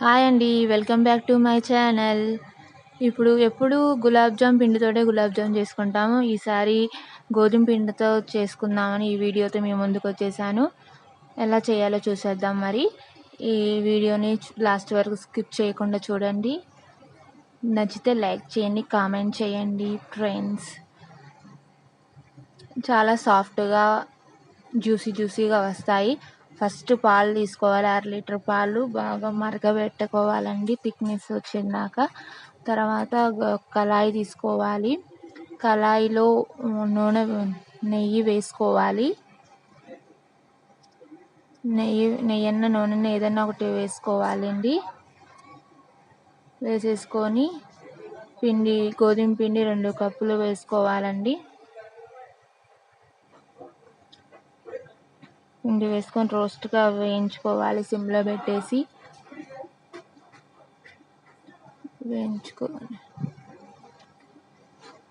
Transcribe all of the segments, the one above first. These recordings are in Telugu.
హాయ్ అండి welcome back to my channel. ఇప్పుడు ఎప్పుడు గులాబ్ జామ్ పిండితోటే గులాబ్ జామ్ చేసుకుంటాము. ఈసారి గోధుమ పిండితో చేసుకుందామని ఈ వీడియోతో మేము ముందుకు వచ్చేసాను. ఎలా చేయాలో చూసేద్దాం మరి. ఈ వీడియోని లాస్ట్ వరకు స్కిప్ చేయకుండా చూడండి. నచ్చితే లైక్ చేయండి కామెంట్ చేయండి ఫ్రెండ్స్. చాలా సాఫ్ట్గా జ్యూసీ జ్యూసీగా వస్తాయి. ఫస్ట్ పాలు తీసుకోవాలి. అర లీటర్ పాలు బాగా మరగబెట్టుకోవాలండి. థిక్నెస్ వచ్చిందాక. తర్వాత కళాయి తీసుకోవాలి. కళాయిలో నూనె నెయ్యి వేసుకోవాలి. నెయ్యి నెయ్యన్న నూనె ఏదన్నా ఒకటి వేసుకోవాలండి. వేసేసుకొని పిండి గోధుమ పిండి రెండు కప్పులు వేసుకోవాలండి. పిండి వేసుకొని రోస్ట్గా వేయించుకోవాలి సిమ్లో పెట్టేసి. వేయించుకోవాలి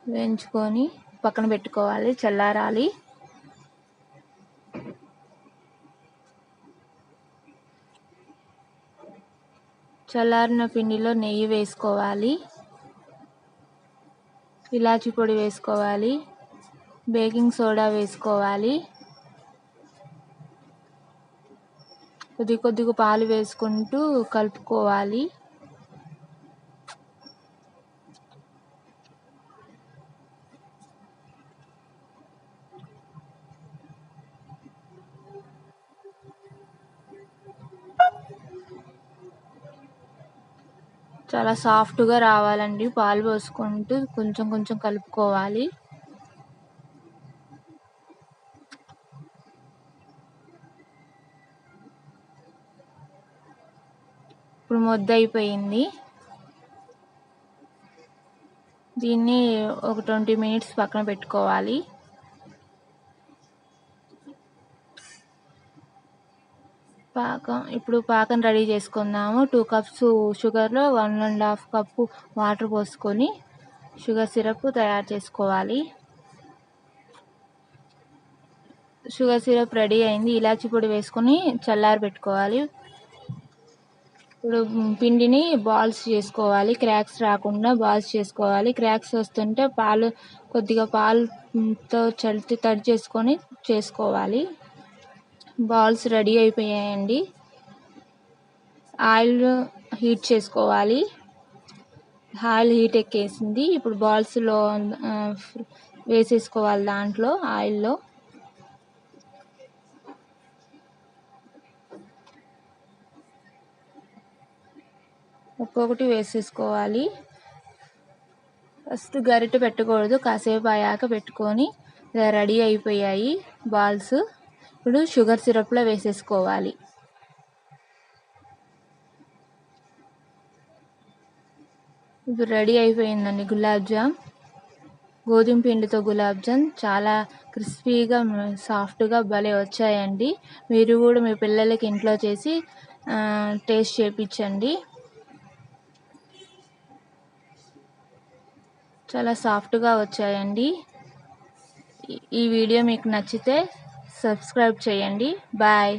వేయించుకొని పక్కన పెట్టుకోవాలి చల్లారాలి. చల్లారిన పిండిలో నెయ్యి వేసుకోవాలి. ఇలాచి పొడి వేసుకోవాలి. బేకింగ్ సోడా వేసుకోవాలి. కొద్ది కొద్దిగా పాలు వేసుకుంటూ కలుపుకోవాలి. చాలా సాఫ్ట్గా రావాలండి. పాలు పోసుకుంటూ కొంచెం కొంచెం కలుపుకోవాలి. ఇప్పుడు మొద్దు అయిపోయింది. దీన్ని ఒక ట్వంటీ మినిట్స్ పక్కన పెట్టుకోవాలి. పాకం ఇప్పుడు పాకం రెడీ చేసుకుందాము. Two cups షుగర్లో one and half cup water పోసుకొని షుగర్ సిరప్ తయారు చేసుకోవాలి. షుగర్ సిరప్ రెడీ అయింది. ఇలాచి పొడి వేసుకొని చల్లారి పెట్టుకోవాలి ఇప్పుడు పిండిని బాల్స్ చేసుకోవాలి క్రాక్స్ రాకుండా బాల్స్ చేసుకోవాలి. క్రాక్స్ వస్తుంటే పాలు కొద్దిగా పాలుతో చల్లి తడి చేసుకొని చేసుకోవాలి. బాల్స్ రెడీ అయిపోయాయండి. ఆయిల్ హీట్ చేసుకోవాలి. ఆయిల్ హీట్ ఎక్కేసింది. ఇప్పుడు బాల్స్లో వేసేసుకోవాలి దాంట్లో ఆయిల్లో. ఒక్కొక్కటి వేసేసుకోవాలి. ఫస్ట్ గరిటె పెట్టకూడదు. కాసేపు అయ్యాక పెట్టుకొని రెడీ అయిపోయాయి బాల్స్. ఇప్పుడు షుగర్ సిరప్లో వేసేసుకోవాలి. ఇప్పుడు రెడీ అయిపోయిందండి గులాబ్ జామ్. గోధుమ పిండితో గులాబ్ జామ్ చాలా క్రిస్పీగా సాఫ్ట్గా భలే వచ్చాయండి. మీరు కూడా మీ పిల్లలకి ఇంట్లో చేసి టేస్ట్ చేయించండి చాలా సాఫ్ట్గా వచ్చాయండి. ఈ వీడియో మీకు నచ్చితే సబ్స్క్రైబ్ చేయండి. బాయ్.